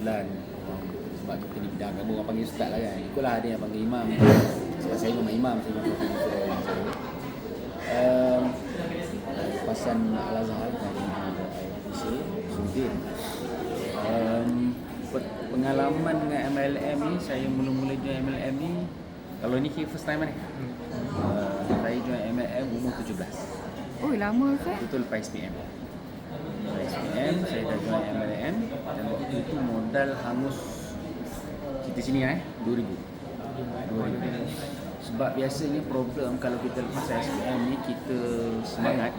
kebetulan. Orang sebab kita ni bidang agama orang panggil ustaz lah kan. Ikutlah ada yang panggil imam. Sebab saya memang imam saya memang producer yang saya um, pasan Al-Azhar IPC Sudin. Um, pe- pengalaman dengan MLM ni saya mula-mula join MLM ni kalau ni kira first time kan uh, saya join MLM umur 17 Oh lama kan? itu lepas SPM SPM saya dah join MLM dan waktu itu modal hangus kita sini eh 2000 2000 sebab biasanya problem kalau kita lepas SPM ni kita semangat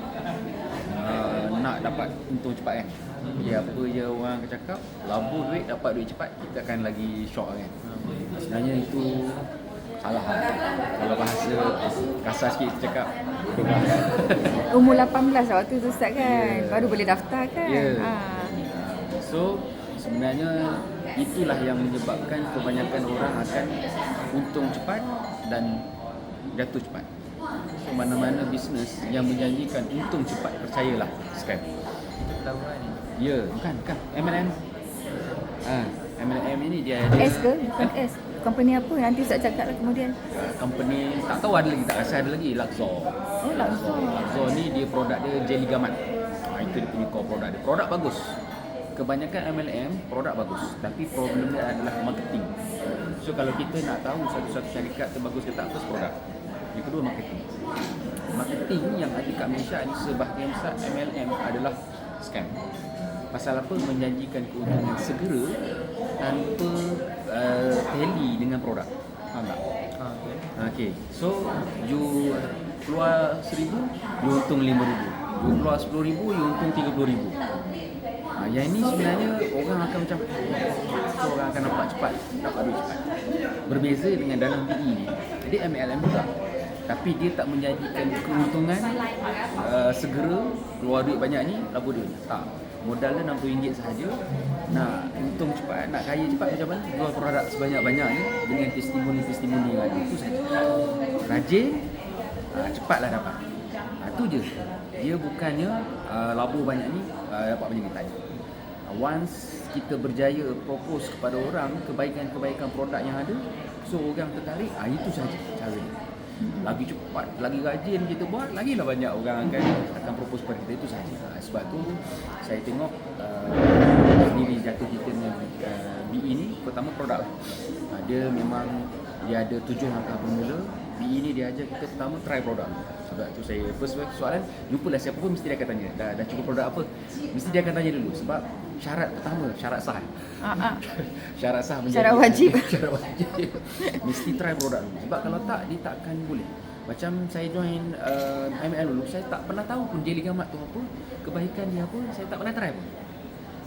uh, nak dapat untung cepat kan Ya apa je orang akan cakap Labur duit dapat duit cepat Kita akan lagi shock kan Sebenarnya itu Salah lah Kalau bahasa kasar sikit kita cakap Umur 18 lah waktu tu start kan? Ya. Baru boleh daftar kan? Ya. Ha. So sebenarnya itulah yang menyebabkan kebanyakan orang akan untung cepat dan jatuh cepat. So mana-mana bisnes yang menjanjikan untung cepat percayalah scam. Ya, bukan, bukan. MLM. Ah, MLM ini dia ada S ke? Bukan S. Company apa? Nanti Ustaz cakap lah kemudian. company tak tahu ada lagi tak rasa ada lagi Luxor. Oh, Luxor. Luxor ni dia produk dia jelly gamat. Ha, itu dia punya core produk dia. Produk bagus. Kebanyakan MLM produk bagus tapi problem dia adalah marketing. So kalau kita nak tahu satu-satu syarikat tu bagus ke tak first produk. Yang kedua marketing. Marketing yang ada kat Malaysia ni sebahagian besar MLM adalah scam. Pasal apa menjanjikan keuntungan segera tanpa uh, tally dengan produk. Faham tak? Ha, okay. Okay, so you keluar seribu, you untung lima ribu. You keluar sepuluh ribu, you untung tiga puluh ribu. Ha, yang ini sebenarnya orang akan macam so orang akan nampak cepat, dapat duit cepat. Berbeza dengan dalam PE ni, dia MLM juga. Tapi dia tak menjanjikan keuntungan uh, segera keluar duit banyak ni, labur duit. Tak. Modal dia RM60 sahaja. Nak untung cepat, nak kaya cepat macam mana? Jual produk sebanyak-banyak ni dengan testimoni-testimoni yang ada. Itu saja. Rajin, uh, cepatlah dapat. Ha, je. Dia bukannya uh, labur banyak ni uh, dapat banyak kita. Once kita berjaya propose kepada orang kebaikan-kebaikan produk yang ada, so orang tertarik, ah itu saja cara dia. Lagi cepat, lagi rajin kita buat, lagilah banyak orang akan akan propose kepada kita itu saja. Ha, sebab tu saya tengok uh, sendiri jatuh kita dengan uh, BE ni pertama produk. Uh, dia memang dia ada tujuh langkah bermula. BE ni dia ajar kita pertama try produk. Sebab tu saya first soalan jumpalah siapa pun mesti dia akan tanya dah, dah cukup produk apa. Mesti dia akan tanya dulu sebab syarat pertama syarat sah. Ha, ha. syarat sah menjadi Syarat wajib. syarat wajib. Mesti try produk dulu. Sebab kalau tak dia tak akan boleh. Macam saya join uh, ML dulu, saya tak pernah tahu pun jelly gamat tu apa, kebaikan dia apa, saya tak pernah try pun.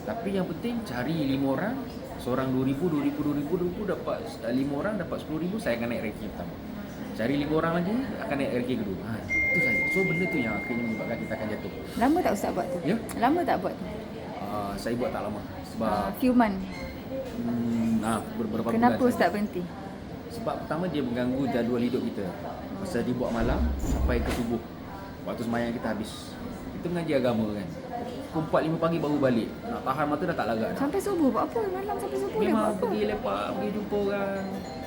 Tapi yang penting cari lima orang, seorang 2000, 2000, 2000, 2000 dapat uh, lima orang dapat 10000 saya akan naik ranking pertama. Cari lima orang lagi akan naik ranking kedua. Ha, itu saja. So benda tu yang akhirnya menyebabkan kita akan jatuh. Lama tak Ustaz buat tu? Ya. Lama tak buat tu? Uh, saya buat tak lama sebab Uh, few month. hmm, ah, beberapa Kenapa bulan Ustaz saja. berhenti? Sebab pertama dia mengganggu jadual hidup kita. Pasal dia buat malam sampai ke subuh. Waktu semayang kita habis. Kita mengaji agama kan. Pukul 4 5 pagi baru balik. Nak tahan mata dah tak larat. dah. Sampai subuh buat apa? Malam sampai subuh dia buat Memang apa? pergi lepak, pergi jumpa orang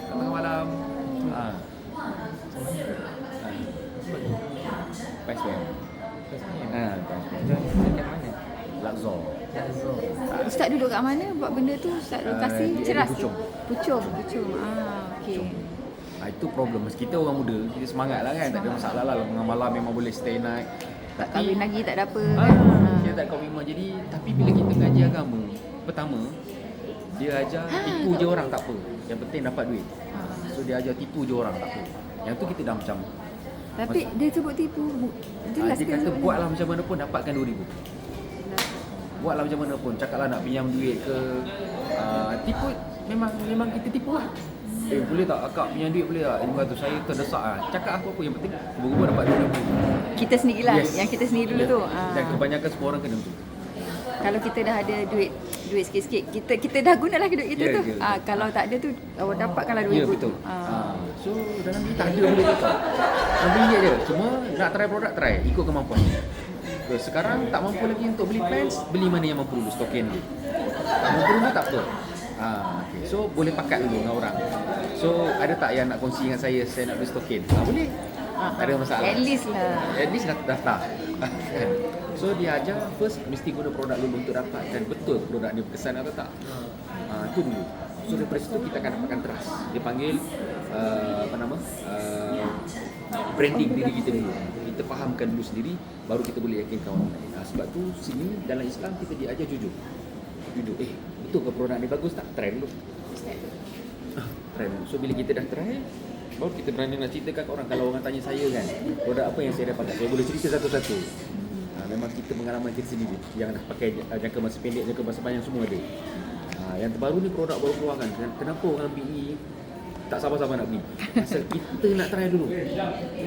tengah malam. Ha. ha. PSPM. Ha, PSPM. Join dekat mana? Luxor. Lazor. Ustaz duduk kat mana buat benda tu? Ustaz Ah, lokasi dia ceras? Puchong. Pucung. Pucung. Ah, okey. Ha, itu problem. Meski kita orang muda, kita semangat lah kan. Tak ada masalah lah. Tengah malam memang boleh stay night. Tak kahwin lagi, tak ada apa Ah, kan? kita tak komitmen. Jadi tapi bila kita ngaji agama, pertama dia ajar tipu je orang tak apa. Yang penting dapat duit. So dia ajar tipu je orang tak apa. Yang tu kita dah macam Tapi dia sebut tipu. Bu- ah, Jelas dia kata buatlah macam mana pun dapatkan 2000. Buatlah macam mana pun. Cakaplah nak pinjam duit ke ah, tipu memang memang kita tipu lah. Eh boleh tak akak pinjam duit boleh tak? 500 saya terdesak ah. Cakap apa-apa yang penting cuba dapat 2000. Kita sendirilah. Yes. Yang kita sendiri dulu Ya. tu. Ah. Dan kebanyakan semua orang kena tu. Kalau kita dah ada duit duit sikit-sikit, kita kita dah gunalah duit kita Ya, tu. ya. Ah, kalau tak ada tu, awak dapatkanlah duit Ya tu. betul. Ah. Ah. So dalam ni tak ada benda tu. RM6 je. Cuma nak try produk try ikut kemampuan. Sekarang tak mampu lagi untuk beli plans, beli mana yang mampu dulu token dia. Tak mampu dulu tak apa. Ah, okay. So boleh pakat dulu dengan orang. So ada tak yang nak kongsi dengan saya saya nak beli stokin? Ah, boleh. Ah, tak ada masalah. At least lah. At least dah daftar. Kan? so dia ajar first mesti guna produk dulu untuk dapatkan betul produk ni berkesan atau tak. Ah, tu dulu. So daripada situ kita akan dapatkan trust. Dia panggil uh, apa nama? Uh, branding diri kita dulu. Kita fahamkan dulu sendiri baru kita boleh yakinkan orang lain. Ah, sebab tu sini dalam Islam kita diajar jujur. Jujur. Eh, betul ke produk ni bagus tak? Try dulu. Ah, Try dulu. So bila kita dah try Baru kita berani nak ceritakan ke orang Kalau orang tanya saya kan Produk apa yang saya dapat Saya boleh cerita satu-satu ha, Memang kita pengalaman kita sendiri Yang dah pakai jangka masa pendek Jangka masa panjang semua ada Yang terbaru ni produk baru keluar kan. Ken- Kenapa orang BE tak sabar-sabar nak beli? Pasal kita nak try dulu.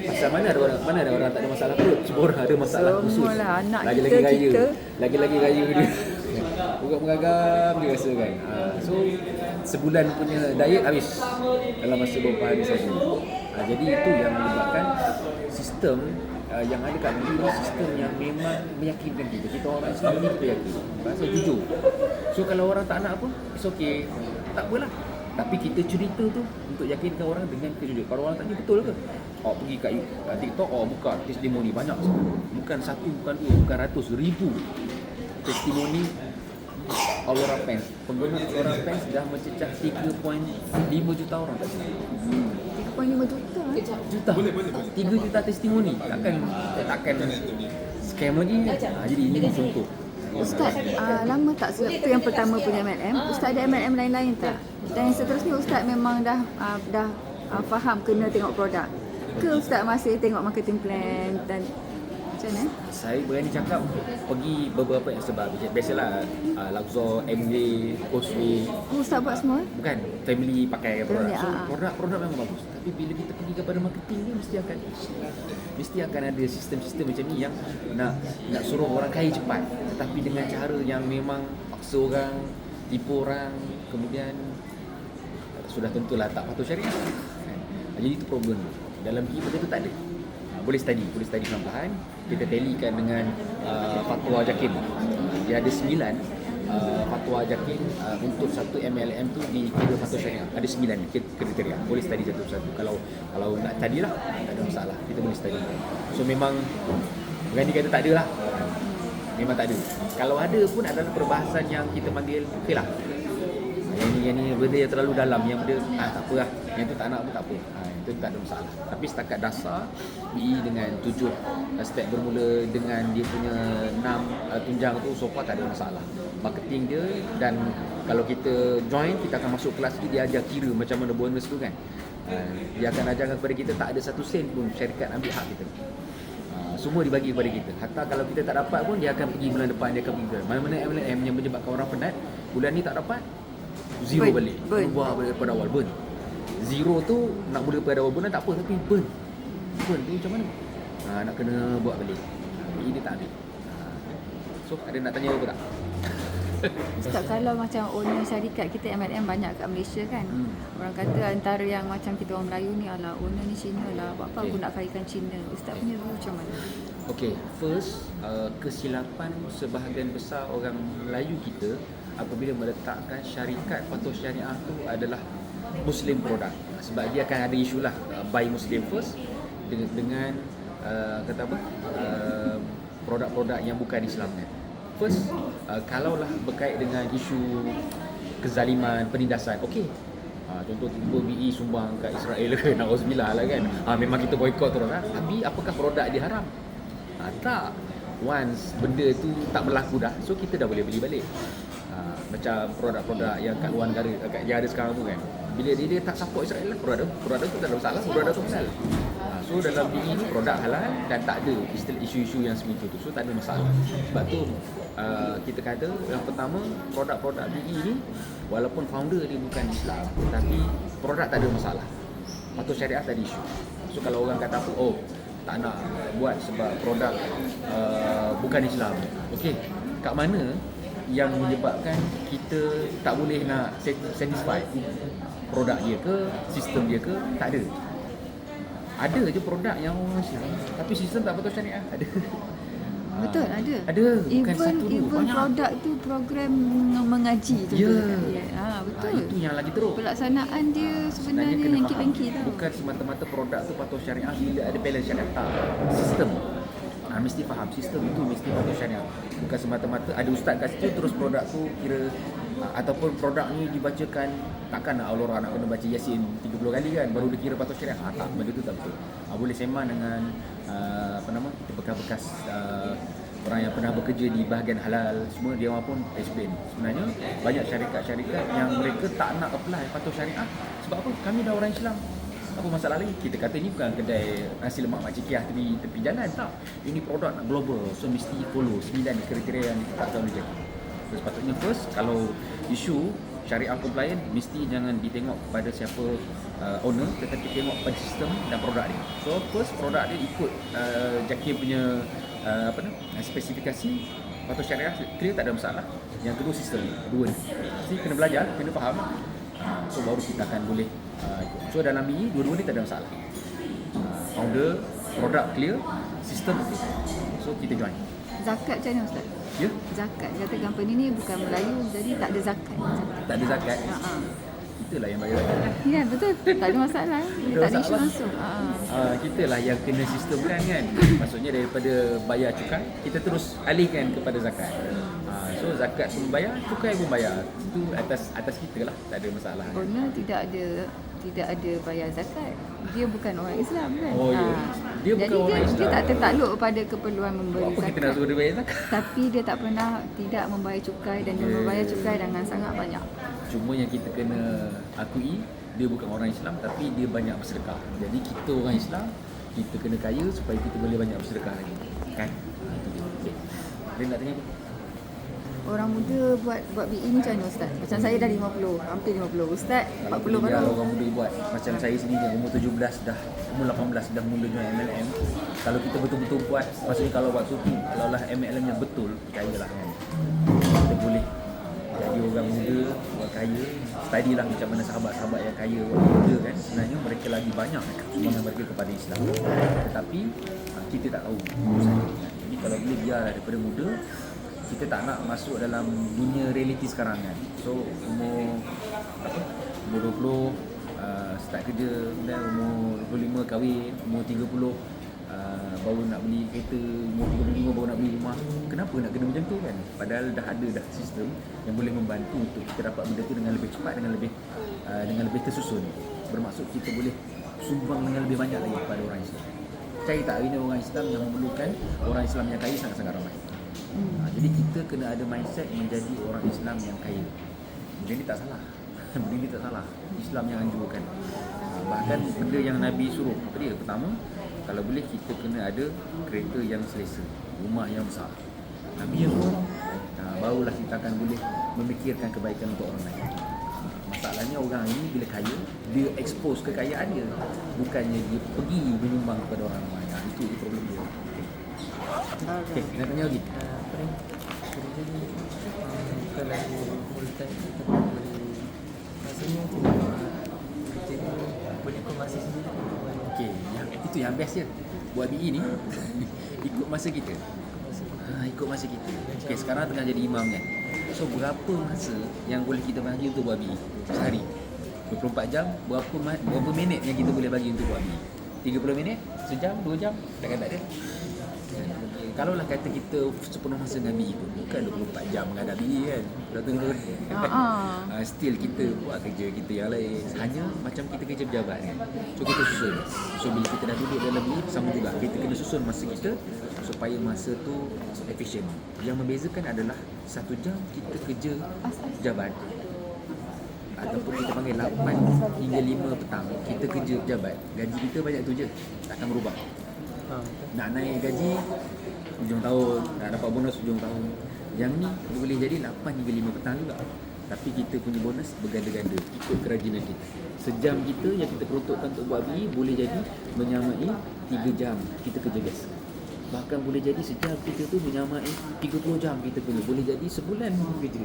Pasal mana ada orang Mana ada orang tak ada masalah perut? Semua orang ada masalah Semua khusus lah, anak Lagi-lagi kita, raya. kita. Lagi-lagi raya dia. Bukan mengagam dia rasa kan. Ha, So sebulan punya diet habis Dalam masa beberapa hari saja. Ha, Jadi itu yang menyebabkan Sistem uh, yang ada kat negeri Sistem yang memang meyakinkan kita Kita orang Islam ni kita yakin Pasal jujur So kalau orang tak nak apa It's okay Tak apalah tapi kita cerita tu untuk yakinkan orang dengan kejujuran. Kalau orang tanya betul ke? Oh pergi kat TikTok, oh buka testimoni banyak sekali. Bukan satu, bukan dua, bukan ratus, ribu testimoni Aurora Pens. Pengguna Aurora Pens dah mencecah 3.5 juta orang sini. 3.5 juta. Eh. Juta. 3 juta testimoni. Takkan takkan scam lagi. Ha, jadi ini contoh. Ustaz, uh, lama tak sebab tu yang pertama punya MLM. Ustaz ada MLM lain-lain tak? Dan yang seterusnya Ustaz memang dah uh, dah uh, faham kena tengok produk. Ke Ustaz masih tengok marketing plan dan macam mana? Saya berani cakap pergi beberapa yang sebab biasalah uh, Luxor, MJ, Cosway Oh, Ustaz buat semua? bukan family pakai produk. Family, So ah, ah. produk-produk memang bagus. Tapi bila kita pergi kepada marketing ni mesti akan mesti akan ada sistem-sistem macam ni yang nak nak suruh orang kaya cepat tetapi dengan cara yang memang paksa orang, tipu orang, kemudian sudah tentulah tak patuh syariah. Kan? Jadi itu problem. Dalam benda tu tak ada. Boleh study, boleh study perlahan Kita tallykan dengan uh, fatwa Jakim. Dia ada sembilan uh, fatwa Jakim uh, untuk satu MLM tu dikira fatwa syariah. Ada sembilan kri- kriteria. Boleh study satu persatu. Kalau kalau nak study lah, tak ada masalah. Kita boleh study. So memang berani kata tak ada lah. Memang tak ada. Kalau ada pun adalah perbahasan yang kita panggil okey lah. Yang ni, yang ni benda yang terlalu dalam Yang benda, ah tak apa lah Yang tu tak nak pun tak apa ha, Itu tak ada masalah Tapi setakat dasar BE dengan tujuh uh, step bermula Dengan dia punya enam uh, tunjang tu So far tak ada masalah Marketing dia Dan kalau kita join Kita akan masuk kelas ni Dia ajar kira macam mana bonus tu kan ha, Dia akan ajarkan kepada kita Tak ada satu sen pun syarikat ambil hak kita Ah, semua dibagi kepada kita. Hatta kalau kita tak dapat pun dia akan pergi bulan depan dia akan pergi bulan. Mana-mana MLM yang menyebabkan orang penat, bulan ni tak dapat zero Burn. balik. Burn. Ubah balik daripada awal burn. Zero tu nak mula daripada awal bulan tak apa tapi burn. Burn tu macam mana? Ha, nak kena buat balik. Ini dia tak. Ha. So ada nak tanya apa tak? Ustaz kalau macam owner syarikat kita MLM banyak kat Malaysia kan. Hmm. Orang kata antara yang macam kita orang Melayu ni ala owner ni Cina lah. Buat apa Okay. aku nak kaitkan Cina? Ustaz punya view macam mana? Okay, first uh, kesilapan sebahagian besar orang Melayu kita apabila meletakkan syarikat patuh syariah tu adalah Muslim produk. Sebab dia akan ada isu lah uh, buy Muslim first dengan, dengan uh, kata apa uh, produk-produk yang bukan Islam kan. First, uh, kalaulah berkait dengan isu kezaliman, penindasan, okey. Ha, contoh tiba BE sumbang kat Israel ke Nauzubillah lah kan ha, Memang kita boycott terus lah Tapi apakah produk dia haram? Ha, tak Once benda tu tak berlaku dah So kita dah boleh beli balik ha, Macam produk-produk yang kat luar negara Yang ada sekarang tu kan Bila dia, dia tak support Israel lah Produk Produk tu tak ada masalah Produk tu halal ha, So dalam BE ni produk halal Dan tak ada isu-isu yang segitu tu. So tak ada masalah. Sebab tu uh, kita kata Yang pertama Produk-produk BE ni Walaupun founder dia bukan Islam Tapi produk tak ada masalah. Patut syariah tak ada isu. So kalau orang kata apa Oh tak nak buat sebab produk uh, bukan Islam. Okey Kat mana yang menyebabkan kita tak boleh nak sat- satisfy produk dia ke, sistem dia ke, tak ada. Ada je produk yang orang Islam tapi sistem tak betul syariah ada. Ha, Betul, ada. Ada, bukan even, satu Even banyak. produk tu program mengaji tu. Ya. Ha, betul. Ah, itu yang lagi teruk. Pelaksanaan dia sebenarnya kena hengki-pengki faham. tau. Bukan semata-mata produk tu patuh syariah bila ada balance syariah tak. Sistem. Ha, mesti faham sistem itu mesti patuh syariah. Bukan semata-mata ada ustaz kat situ terus produk tu kira ha, ataupun produk ni dibacakan takkan nak Allah nak kena baca Yasin 30 kali kan baru dikira patuh syariah. Ha, tak benda tu tak betul. Ha, boleh sembang dengan uh, apa nama kita bekas-bekas uh, orang yang pernah bekerja di bahagian halal semua dia orang pun explain. Sebenarnya banyak syarikat-syarikat yang mereka tak nak apply patuh syariah. Sebab apa? Kami dah orang Islam. Apa masalah lagi? Kita kata ni bukan kedai nasi lemak mak cikiah tepi tepi jalan tak. Ini produk nak global so mesti follow 9 kriteria yang ditetapkan oleh JAKI so, sepatutnya. First kalau isu syariah compliant mesti jangan ditengok pada siapa uh, owner tetapi tengok pada sistem dan produk dia. So first produk dia ikut uh, JAKI punya uh, apa ni spesifikasi. Patuh syariah clear tak ada masalah. Yang kedua sistem ni dua ni. Mesti kena belajar kena faham. Uh, so baru kita akan boleh uh, ikut. so dalam BE dua-dua ni tak ada masalah. Uh, founder produk clear sistem clear. So kita join. Zakat macam mana Ustaz? Ya Zakat. Kata company ni bukan Melayu jadi tak ada zakat. zakat. tak ada zakat Ha, ha. kita lah yang bayar zakat Ya betul. Tak ada masalah. ada Tak ada isu langsung. Ha. Uh, kita lah yang kena sistemkan kan maksudnya daripada bayar cukai kita terus alihkan kepada zakat uh, so zakat pun bayar cukai pun bayar itu atas atas kita lah tak ada masalah kan? Owner tidak ada tidak ada bayar zakat. Dia bukan orang Islam kan? Oh, ya. Dia bukan Jadi orang dia, Islam. dia tak tertakluk pada keperluan memberi apa kita nak zakat. suruh dia bayar zakat Tapi dia tak pernah tidak membayar cukai dan dia Ya. membayar cukai dengan sangat banyak. cuma yang kita kena akui dia bukan orang Islam tapi dia banyak bersedekah jadi kita orang Islam kita kena kaya supaya kita boleh banyak bersedekah lagi kan itu dia. Okay. dia nak tanya apa Orang muda buat buat BE ni macam mana Ustaz? Macam saya dah 50, hampir 50. Ustaz 40 Kalau baru. biar orang muda buat. Macam saya sendiri umur 17 dah Umur 18 dah mula join MLM Kalau kita betul-betul buat Maksudnya kalau waktu tu Kalau lah MLM yang betul Percayalah kan. Kita boleh Jadi orang muda Buat kaya. Study lah macam mana sahabat-sahabat yang kaya Orang muda kan. Sebenarnya mereka lagi banyak Sumbangan mereka kepada Islam. Tetapi ah, Kita tak tahu. Jadi kalau boleh biarlah daripada muda kita tak nak masuk dalam dunia realiti sekarang kan. So umur apa? Umur 20 uh, start kerja kemudian umur 25 kahwin umur 30 uh, baru nak beli kereta umur 35 baru nak beli rumah. Kenapa nak kena macam tu kan? Padahal dah ada dah sistem yang boleh membantu untuk kita dapat benda tu dengan lebih cepat dengan lebih uh, dengan lebih tersusun. Bermaksud kita boleh sumbang dengan lebih banyak lagi kepada orang Islam. Percaya tak hari ni orang Islam yang memerlukan orang Islam yang kaya sangat-sangat ramai Ha, jadi kita kena ada mindset menjadi orang Islam yang kaya. Benda ni tak salah. Benda ni tak salah. Islam yang anjurkan. Ha, bahkan benda yang Nabi suruh. Apa dia? Pertama, kalau boleh kita kena ada kereta yang selesa. Rumah yang besar. Nabi yang pun ha, barulah kita akan boleh memikirkan kebaikan untuk orang lain. Masalahnya orang ini bila kaya, dia expose kekayaan dia. Bukannya dia pergi menyumbang kepada orang lain. Ha, itu, itu problem dia. Okey, nak tanya lagi. Ni? Kerja ni bukan lagi full time tapi boleh maksudnya kerja boleh ikut masa sendiri. Okey, yang itu yang best je. Buat BE ni ikut masa kita. Ha, ikut masa kita. Okey, sekarang tengah jadi imam kan. So berapa masa yang boleh kita bagi untuk buat BE sehari? 24 jam, berapa berapa minit yang kita boleh bagi untuk buat BE? 30 minit, sejam, 2 jam, tak ada. Kalau lah kata kita sepenuh masa dengan BE pun Bukan 24 jam menghadap BE kan Dah tunggu Ha, ha. uh, still kita buat kerja kita yang lain. Hanya macam kita kerja pejabat kan. So kita susun. So bila kita dah duduk dalam ni sama juga. Kita kena susun masa kita supaya masa tu efisien yang membezakan adalah satu jam kita kerja pejabat ataupun kita panggil 8 hingga 5 petang kita kerja pejabat gaji kita banyak tu je. Takkan berubah. Ha, nak naik gaji hujung tahun nak dapat bonus hujung tahun. Yang ni boleh jadi 8 hingga 5 petang juga. Tapi kita punya bonus berganda-ganda ikut kerajinan kita. Sejam kita yang kita peruntukkan untuk buat BE boleh jadi menyamai 3 jam kita kerja biasa bahkan boleh jadi sejam kita tu menyamai 30 jam kita kerja boleh jadi sebulan kerja.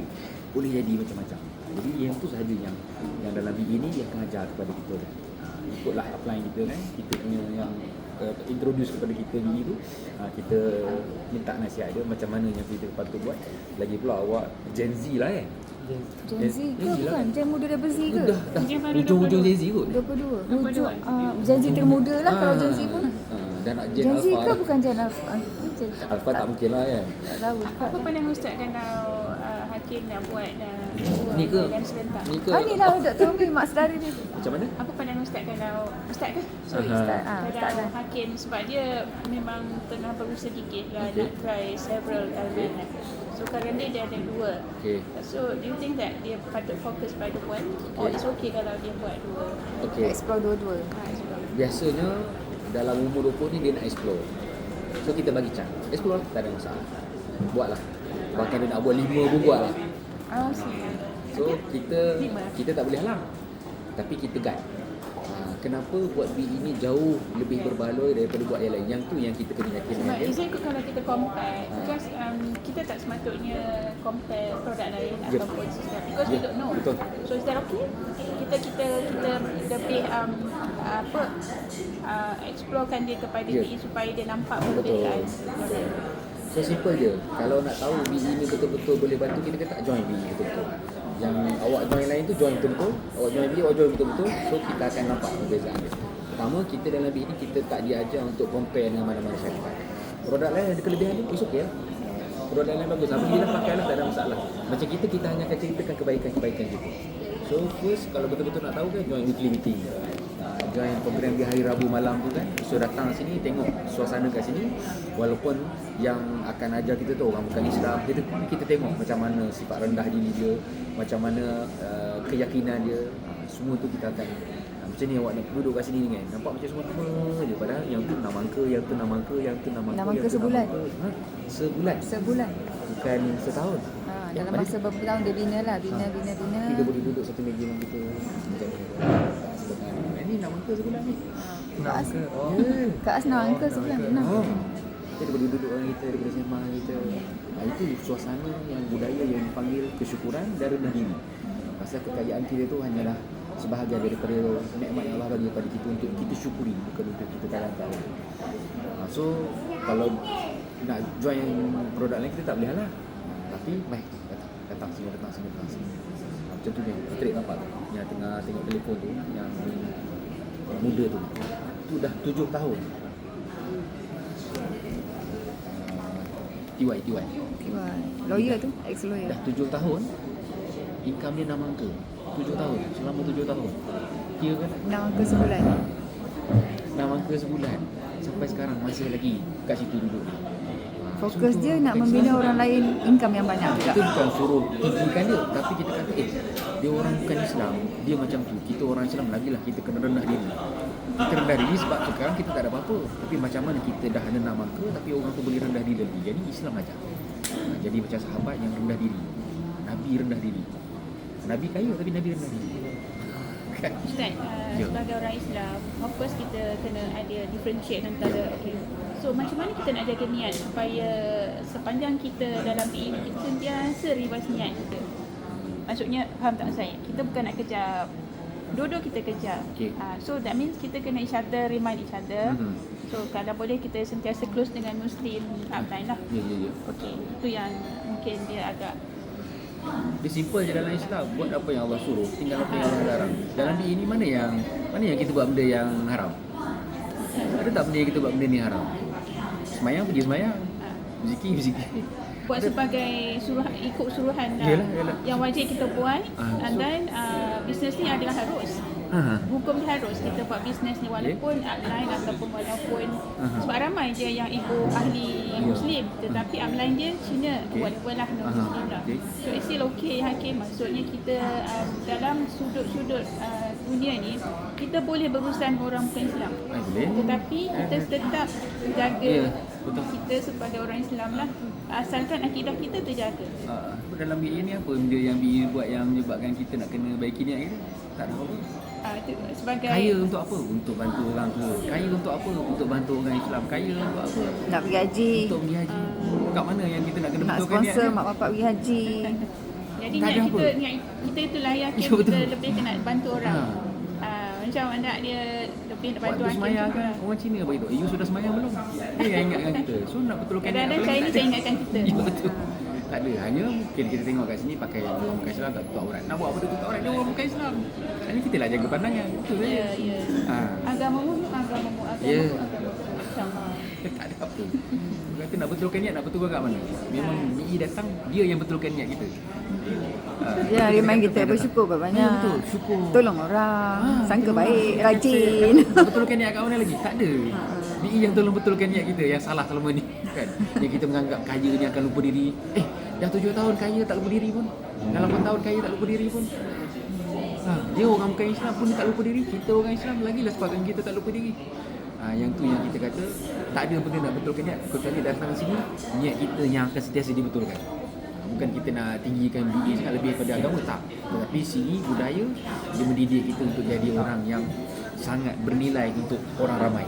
Boleh jadi macam-macam. Jadi yang tu sahaja yang yang dalam BE ni dia akan ajar kepada kita. Ha, ikutlah upline kita kan. Kita punya yang uh, introduce kepada kita BE tu uh, kita minta nasihat dia macam mana yang kita patut buat lagi pula awak Gen Z lah kan Yes. Gen Z ke Gen Z lah. bukan? Gen muda daripada Z ke? dah dah Gen baru ujung-ujung Gen Z kot 22. 22. Hujung uh, Gen Z termuda lah kalau Gen Z pun. Ah, dan nak Gen, Gen Z Alpha ke lah. bukan Gen Alpha? Ah, Gen Alpha tak mungkin lah kan tak tahu. Apa pandangan Ustaz kalau uh, Hakim dah buat dah ni ke dan ni ke Ah ni lah Dr. Umi mak saudara dia. Macam mana Apa pandangan Ustaz kalau Ustaz ke? Sorry Aha. Ustaz. Ah, Ustaz Kalau lah. Hakim sebab dia memang tengah berusaha sikit lah Okay. nak try several element lah. So sekarang dia ada dua. okay So do you think that dia patut fokus pada one or Okay. it's okay kalau dia buat dua? okay Explore dua-dua. Ha, biasanya dalam umur 20 ni dia nak explore so kita bagi chance explore tak ada masalah buat lah bahkan dia nak buat lima pun buat lah Ah, sih. so kita kita tak boleh halang tapi kita guide Ha, kenapa buat B ini jauh lebih berbaloi daripada buat yang lain yang tu yang kita kena yakin Sebab good kalau kita compare Ah. Because um, kita tak sepatutnya compare produk lain Yep. ataupun sistem Because we Yep, don't know betul. So is that okay? Kita kita kita lebih um, apa uh, explorekan dia kepada Yep. BE supaya dia nampak perbezaan So simple je. Kalau nak tahu BE ni betul-betul boleh bantu kita kata join BE betul-betul. Yang awak join lain tu join betul-betul. Awak join BE, awak join betul-betul. So kita akan nampak perbezaan dia. Pertama kita dalam BE ni kita tak diajar untuk compare dengan mana-mana syarikat. Produk lain ada kelebihan dia, it's okay lah. Produk lain bagus. Apa kita pakai lah tak ada masalah. Macam kita kita hanya akan ceritakan kebaikan-kebaikan kita. So first kalau betul-betul nak tahu kan join weekly meeting. Join program di hari Rabu malam tu kan so datang sini tengok suasana kat sini walaupun yang akan ajar kita tu orang bukan Islam kita kita tengok macam mana sifat rendah diri dia macam mana uh, keyakinan dia Ah, semua tu kita akan ah, macam ni awak nak duduk kat sini ni kan nampak macam semua sama je padahal yang tu enam angka yang tu enam angka yang tu enam angka Enam yang angka tu enam sebulan? ha? sebulan Sebulan. bukan setahun Ha, Ya, dalam balik. masa beberapa tahun dia bina lah, bina, Ha. bina, bina. kita boleh duduk satu meja dengan kita macam ni Sebenarnya, ni enam angka sebulan ni Nak ke? Oh. Ya. Kak Asna angka sebulan. Enam. Oh. Kita daripada duduk dengan kita, daripada sembang dengan kita. Nah, itu suasana yang budaya yang dipanggil kesyukuran dan rendah diri. Pasal kekayaan kita tu hanyalah sebahagian daripada nikmat yang Allah bagi kepada kita untuk kita syukuri bukan untuk kita talantau. Nah, so kalau nak join produk lain kita tak boleh lah. Tapi baik datang, datang sini, datang sini, datang sini. Nah, Macam tu yang straight nampak tu. Yang tengah tengok telefon tu yang muda tu. Tu dah tujuh tahun. TY, TY. Wah, lawyer tu, ex lawyer. Dah tujuh tahun, income dia enam angka. Tujuh tahun, selama tujuh tahun. Kira kan Enam angka sebulan. enam angka sebulan. Sampai sekarang masih lagi kat situ duduk. Fokus dia nak membina lah. orang lain income yang banyak juga. Kita bukan suruh tinggikan dia Tapi kita kata eh Dia orang bukan Islam Dia macam tu Kita orang Islam Lagilah kita kena rendah diri Kita rendah diri sebab sekarang kita tak ada apa-apa Tapi macam mana kita dah ada nak mangka Tapi orang tu boleh rendah diri lagi Jadi Islam ajar ha, Jadi macam sahabat yang rendah diri Nabi rendah diri Nabi kaya tapi Nabi rendah diri? Ustaz, uh, Ya. sebagai orang Islam, of course kita kena ada differentiate antara okay. So macam mana kita nak jaga niat supaya sepanjang kita dalam PE ni kita sentiasa rivas niat kita. Maksudnya faham tak saya? Kita bukan nak kejar dua-dua kita kejar. Okey. Uh, so that means kita kena each other remind each other. Mhm. So kalau boleh kita sentiasa close dengan Muslim lah. Ya, ya, ya Okey, itu yang mungkin dia agak Dia simple je dalam Islam. Buat apa yang Allah suruh? Tinggal apa yang Allah larang. Dalam diri ini mana yang Mana yang kita buat benda yang haram? Ada tak benda yang kita buat benda ni haram? Semayang pergi semayang. Uh, Zikir zikir buat sebagai suruh ikut suruhan lah. Yalah, yalah. yang wajib kita buat. Ah, and so- then uh, bisnes ni adalah harus ha. hukum harus kita buat bisnes ni walaupun upline ataupun walaupun Aha. sebab ramai je yang ibu ahli Ya. muslim tetapi upline dia Cina Okey. whatever lah non muslim lah Okey. so it's still okay hakim maksudnya kita um, dalam sudut-sudut uh, dunia ni kita boleh berurusan dengan orang bukan Islam boleh. tetapi kita tetap jaga Ya, betul. kita sebagai orang Islam lah asalkan akidah kita terjaga Uh, dalam BA ni apa benda yang BA buat yang menyebabkan kita nak kena baiki niat kita? Tak ada apa. Uh, itu sebagai Kaya untuk apa? Untuk bantu orang tua. Kaya untuk apa? Untuk bantu orang Islam. Kaya untuk apa? Nak pergi haji, Untuk pergi haji. Kat mana yang kita nak kena nak betulkan niat sponsor mak bapak pergi haji. Jadi niat kita, apa. niat kita itulah yang Ya, kita lebih kena bantu orang. Ha. Uh, Macam anak dia punya nak bantu Waktu semayang macam kan. Orang Cina beritahu Eh you sudah semayang belum Dia yang ingatkan kita So nak betulkan Kadang-kadang Chinese yang ingatkan kita. Ya betul tak ada, hanya mungkin kita tengok kat sini pakai orang bukan Islam tak tutup aurat. Nak buat apa tu tutup aurat? Dia orang bukan Islam. Hanya kita lah jaga pandangan. Betul Ya, saja. ya. Ha. Agamamu tu agamamu, agamamu Ya. agamamu. Sama. tak ada apa. Dia kata nak betulkan niat, nak betulkan kat mana? Memang MI datang, dia yang betulkan niat kita. Ha. Dia remind kita datang. bersyukur banyak. Ya, betul, syukur. Tolong orang, Ah, sangka tolong baik, rajin. Nak betulkan niat kat mana lagi? Tak ada. BI yang tolong betulkan niat kita yang salah selama ni kan. Yang kita menganggap kaya ni akan lupa diri. Eh, dah tujuh tahun kaya tak lupa diri pun. Dah lapan tahun kaya tak lupa diri pun. Ha, dia orang bukan Islam pun tak lupa diri. Kita orang Islam lagilah sepatutnya kita tak lupa diri. Ha, yang tu yang kita kata tak ada benda nak betulkan niat kecuali datang sini niat kita yang akan sentiasa dibetulkan. Bukan kita nak tinggikan BI sangat lebih pada agama tak. Tetapi sini budaya dia mendidik kita untuk jadi orang yang sangat bernilai untuk orang ramai.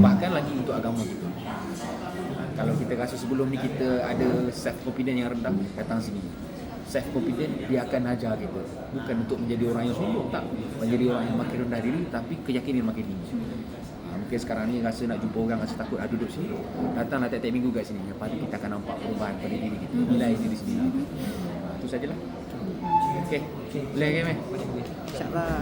Bahkan lagi untuk agama kita. Ha, Kalau kita rasa sebelum ni kita ada self confidence yang rendah, datang sini. Self confidence dia akan ajar kita. Bukan untuk menjadi orang yang sombong tak. Menjadi orang yang makin rendah diri tapi keyakinan makin tinggi. Ha, Mungkin sekarang ni rasa nak jumpa orang rasa takut ah, duduk sini. Datanglah tiap-tiap minggu kat sini. Lepas tu kita akan nampak perubahan pada diri kita. Nilai diri sendiri. Ha, tu sajalah. Okey. Boleh ke, Meh? InsyaAllah.